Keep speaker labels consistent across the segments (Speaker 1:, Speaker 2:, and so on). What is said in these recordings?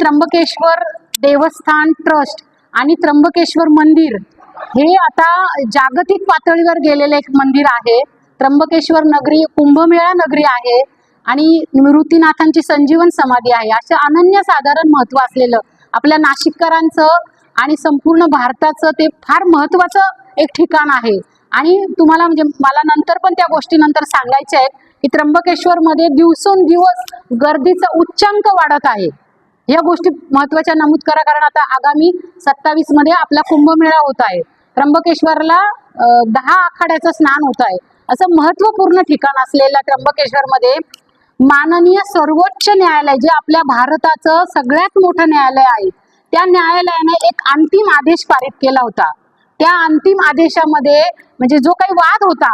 Speaker 1: त्र्यंबकेश्वर देवस्थान ट्रस्ट आणि त्र्यंबकेश्वर मंदिर हे आता जागतिक पातळीवर गेलेलं एक मंदिर आहे. त्र्यंबकेश्वर नगरी कुंभमेळा नगरी आहे आणि निवृत्तीनाथांची संजीवन समाधी आहे. असं अनन्यसाधारण महत्त्व असलेलं आपल्या नाशिककरांचं आणि संपूर्ण भारताचं ते फार महत्वाचं एक ठिकाण आहे. आणि तुम्हाला म्हणजे मला नंतर पण त्या गोष्टी नंतर सांगायच्या आहेत की त्र्यंबकेश्वर मध्ये दिवसोंदिवस गर्दीचा उच्चांक वाढत आहे. या गोष्टी महत्त्वाच्या नमूद करा कारण आता आगामी सत्तावीसमध्ये आपला कुंभमेळा होत आहे. त्र्यंबकेश्वरला दहा आखाड्याचं स्नान होत आहे. असं महत्त्वपूर्ण ठिकाण असलेल्या त्र्यंबकेश्वर मध्ये माननीय सर्वोच्च न्यायालय जे आपल्या भारताचं सगळ्यात मोठं न्यायालय आहे त्या न्यायालयाने एक अंतिम आदेश पारित केला होता. त्या अंतिम आदेशामध्ये म्हणजे जो काही वाद होता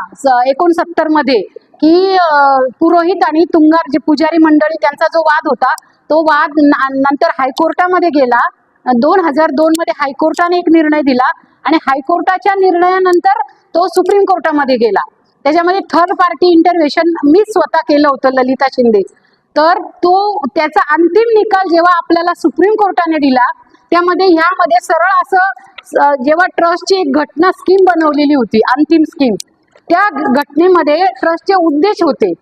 Speaker 1: एकोणसत्तरमध्ये की पुरोहित आणि तुंगार जे पुजारी मंडळी त्यांचा जो वाद होता तो वाद नंतर हायकोर्टामध्ये गेला. दोन हजार दोन मध्ये हायकोर्टाने एक निर्णय दिला आणि हायकोर्टाच्या निर्णयानंतर तो सुप्रीम कोर्टामध्ये गेला. त्याच्यामध्ये थर्ड पार्टी इंटरव्हेशन मी स्वतः केलं होतं ललिता शिंदे. तर तो त्याचा अंतिम निकाल जेव्हा आपल्याला सुप्रीम कोर्टाने दिला त्यामध्ये ह्यामध्ये सरळ असं स- जेव्हा ट्रस्टची एक घटना स्कीम बनवलेली होती अंतिम स्कीम त्या घटनेमध्ये ट्रस्टचे उद्देश होते.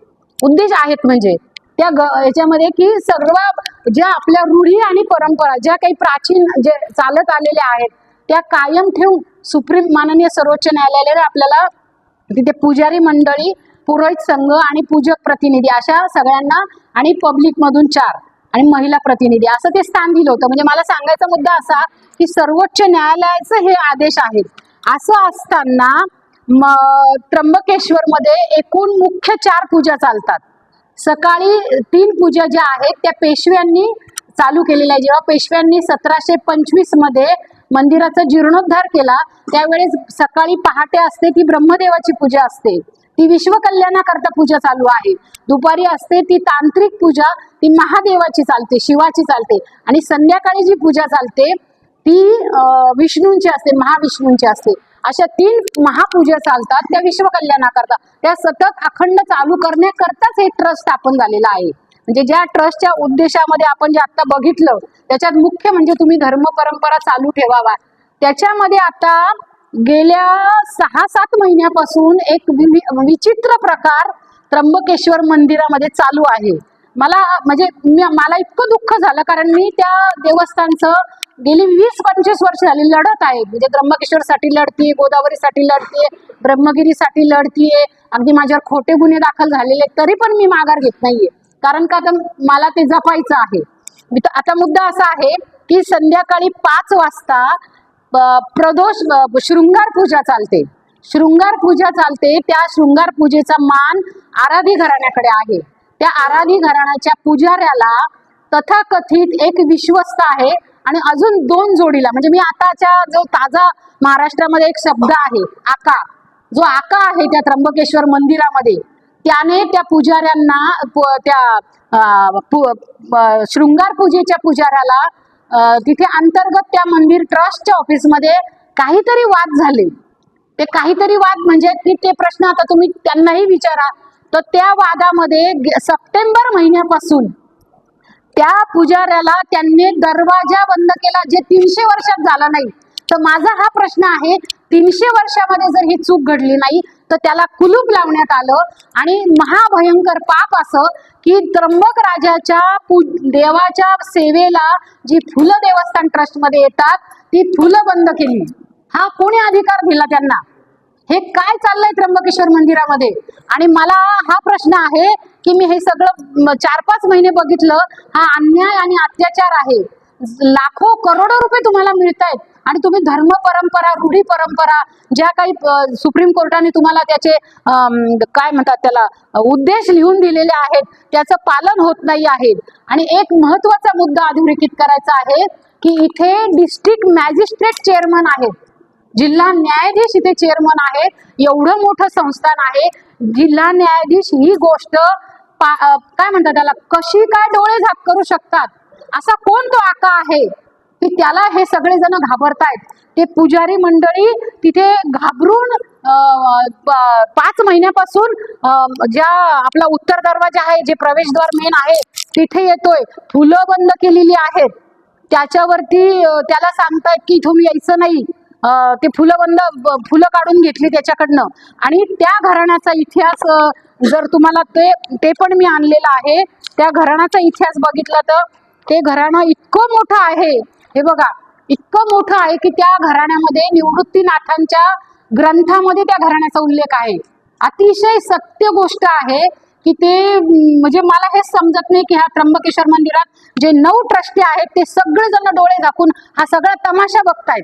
Speaker 1: उद्देश आहेत म्हणजे त्या ग याच्यामध्ये की सर्व ज्या आपल्या रूढी आणि परंपरा ज्या काही प्राचीन जे चालत आलेल्या आहेत त्या कायम ठेवून सुप्रीम माननीय सर्वोच्च न्यायालयाने आपल्याला तिथे पुजारी मंडळी पुरोहित संघ आणि पूजक प्रतिनिधी अशा सगळ्यांना आणि पब्लिक मधून चार आणि महिला प्रतिनिधी असं ते स्थान दिलं होतं. म्हणजे मला सांगायचा मुद्दा असा की सर्वोच्च न्यायालयाचं हे आदेश आहेत असं असताना त्र्यंबकेश्वर मध्ये एकूण मुख्य चार पूजा चालतात. सकाळी तीन पूजा ज्या आहेत त्या पेशव्यांनी चालू केलेल्या आहे जेव्हा पेशव्यांनी सतराशे पंचवीसमध्ये मंदिराचा जीर्णोद्धार केला त्यावेळेस सकाळी पहाटे असते ती ब्रह्मदेवाची पूजा असते. ती विश्वकल्याणाकरता पूजा चालू आहे. दुपारी असते ती तांत्रिक पूजा ती महादेवाची चालते शिवाची चालते. आणि संध्याकाळी जी पूजा चालते ती विष्णूंची असते महाविष्णूंची असते. अशा तीन महापूजा चालतात त्या विश्वकल्याणाकरता त्या सतत अखंड चालू करण्याकरताच हे ट्रस्ट स्थापन झालेलं आहे. म्हणजे ज्या ट्रस्टच्या उद्देशामध्ये आपण जे आता बघितलं त्याच्यात मुख्य म्हणजे तुम्ही धर्म परंपरा चालू ठेवावा. त्याच्यामध्ये आता गेल्या सहा सात महिन्यापासून एक विचित्र प्रकार त्र्यंबकेश्वर मंदिरामध्ये चालू आहे. मला म्हणजे मला इतकं दुःख झालं कारण मी त्या देवस्थानचं गेली वीस पंचवीस वर्ष झाली लढत आहे. म्हणजे त्र्यंबकेश्वरसाठी लढतीये गोदावरीसाठी लढतीये ब्रह्मगिरीसाठी लढतीये. अगदी माझ्यावर खोटे गुन्हे दाखल झालेले तरी पण मी माघार घेत नाहीये. कारण का तर मला ते जपायचं आहे. मी तर- आता मुद्दा असा आहे की संध्याकाळी पाच वाजता प्रदोष शृंगार पूजा चालते. शृंगार पूजा चालते त्या शृंगार पूजेचा मान आराधी घराण्याकडे आहे. त्या आराधी घराण्याच्या पुजाऱ्याला तथाकथित एक विश्वस्त आहे आणि अजून दोन जोडीला म्हणजे मी आताच्या जो ताजा महाराष्ट्रामध्ये एक शब्द आहे आका. जो आका आहे त्या त्र्यंबकेश्वर मंदिरामध्ये त्याने त्या पुजाऱ्यांना प- त्या पु- शृंगार पूजेच्या पुजाऱ्याला तिथे अंतर्गत त्या मंदिर ट्रस्टच्या ऑफिसमध्ये काहीतरी वाद झाले. ते काहीतरी वाद म्हणजे की ते प्रश्न आता तुम्ही त्यांनाही विचारा. तर त्या वादामध्ये गे- सप्टेंबर महिन्यापासून त्या पुजाऱ्याला त्यांनी दरवाजा बंद केला जे तीनशे वर्षात झाला नाही. तर माझा हा प्रश्न आहे तीनशे वर्षामध्ये जर ही चूक घडली नाही तर त्याला कुलूप लावण्यात आलं आणि महाभयंकर पाप असं की त्र्यंबक राजाच्या देवाच्या सेवेला जी फुलं देवस्थान ट्रस्टमध्ये येतात ती फुलं बंद केली. हा कोणी अधिकार दिला त्यांना? हे काय चाललंय त्र्यंबकेश्वर मंदिरामध्ये? आणि मला हा प्रश्न आहे की मी हे सगळं चार पाच महिने बघितलं हा अन्याय आणि अत्याचार आहे. लाखो करोडो रुपये तुम्हाला मिळत आहेत आणि तुम्ही धर्म परंपरा रूढी परंपरा ज्या काही सुप्रीम कोर्टाने तुम्हाला त्याचे काय म्हणतात त्याला उद्देश लिहून दिलेले आहेत त्याचं पालन होत नाही आहे. आणि एक महत्त्वाचा मुद्दा अधोरेखित करायचा आहे की इथे डिस्ट्रिक्ट मॅजिस्ट्रेट चेअरमन आहेत. जिल्हा न्यायाधीश इथे चेअरमन आहेत. एवढं मोठं संस्थान आहे. जिल्हा न्यायाधीश ही गोष्ट पा- काय म्हणतात त्याला? कशी काय डोळे झाक करू शकतात? असा कोण तो आका आहे? की त्याला हे सगळेजण घाबरतायत. ते पुजारी मंडळी तिथे घाबरून प- पाच महिन्यापासून ज्या आपला उत्तर दरवाजा आहे जे प्रवेशद्वार मेन आहे तिथे येतोय. फुलं बंद केलेली आहेत. त्याच्यावरती त्याला सांगतायत की इथून यायचं नाही. ते फुलं बंद ब- फुलं काढून घेतली त्याच्याकडनं. आणि त्या घराण्याचा इतिहास जर तुम्हाला ते ते पण मी आणलेलं आहे. त्या घराण्याचा इतिहास बघितला तर ते घराणं इतकं मोठं आहे. हे बघा इतकं मोठं आहे की त्या घराण्यामध्ये निवृत्तीनाथांच्या ग्रंथामध्ये त्या घराण्याचा उल्लेख आहे. अतिशय सत्य गोष्ट आहे की ते म्हणजे मला हेच समजत नाही की ह्या त्र्यंबकेश्वर मंदिरात जे नऊ ट्रस्टी आहेत ते सगळेजण डोळे झाकून हा सगळा तमाशा बघतायत.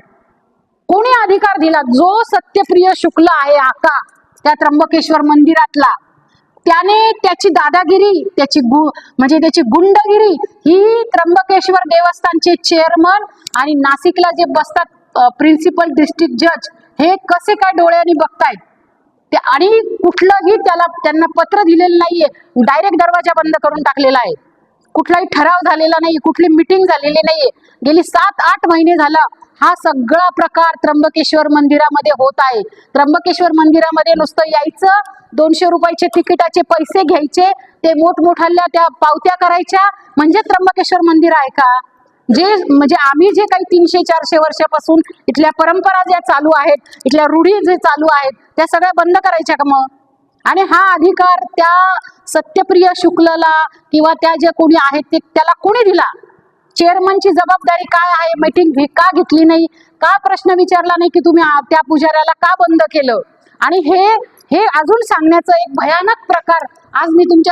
Speaker 1: कोणी अधिकार दिला? जो सत्यप्रिय शुक्ल आहे आका त्या त्र्यंबकेश्वर मंदिरातला. त्याने त्याची दादागिरी त्याची गु म्हणजे त्याची गुंडगिरी ही त्र्यंबकेश्वर देवस्थानचे चेअरमन आणि नाशिकला जे बसतात प्रिन्सिपल डिस्ट्रिक्ट जज हे कसे काय डोळ्यांनी बघतायत? ते आणि कुठलंही त्याला त्यांना पत्र दिलेलं नाहीये. डायरेक्ट दरवाजा बंद करून टाकलेला आहे. कुठलाही ठराव झालेला नाही कुठली मिटिंग झालेली नाहीये. गेली सात आठ महिने झाला हा सगळा प्रकार त्र्यंबकेश्वर मंदिरामध्ये होत आहे. त्र्यंबकेश्वर मंदिरामध्ये नुसतं यायचं दोनशे रुपयाचे तिकिटाचे पैसे घ्यायचे ते मोठमोठाल्या त्या पावत्या करायच्या. म्हणजे त्र्यंबकेश्वर मंदिर आहे का? जे म्हणजे आम्ही जे काही तीनशे चारशे वर्षापासून इथल्या परंपरा ज्या चालू आहेत इथल्या रूढी जे चालू आहेत त्या सगळ्या बंद करायच्या का मग? आणि हा अधिकार त्या सत्यप्रिय शुक्लला किंवा त्या ज्या कोणी आहेत ते त्याला कोणी दिला? चेअरमनची जबाबदारी काय आहे? मीटिंग का घेतली नाही? का प्रश्न विचारला नाही की तुम्ही त्या पुजाऱ्याला का बंद केलं? आणि हे हे अजून सांगण्याचं एक भयानक प्रकार आज मी तुमच्या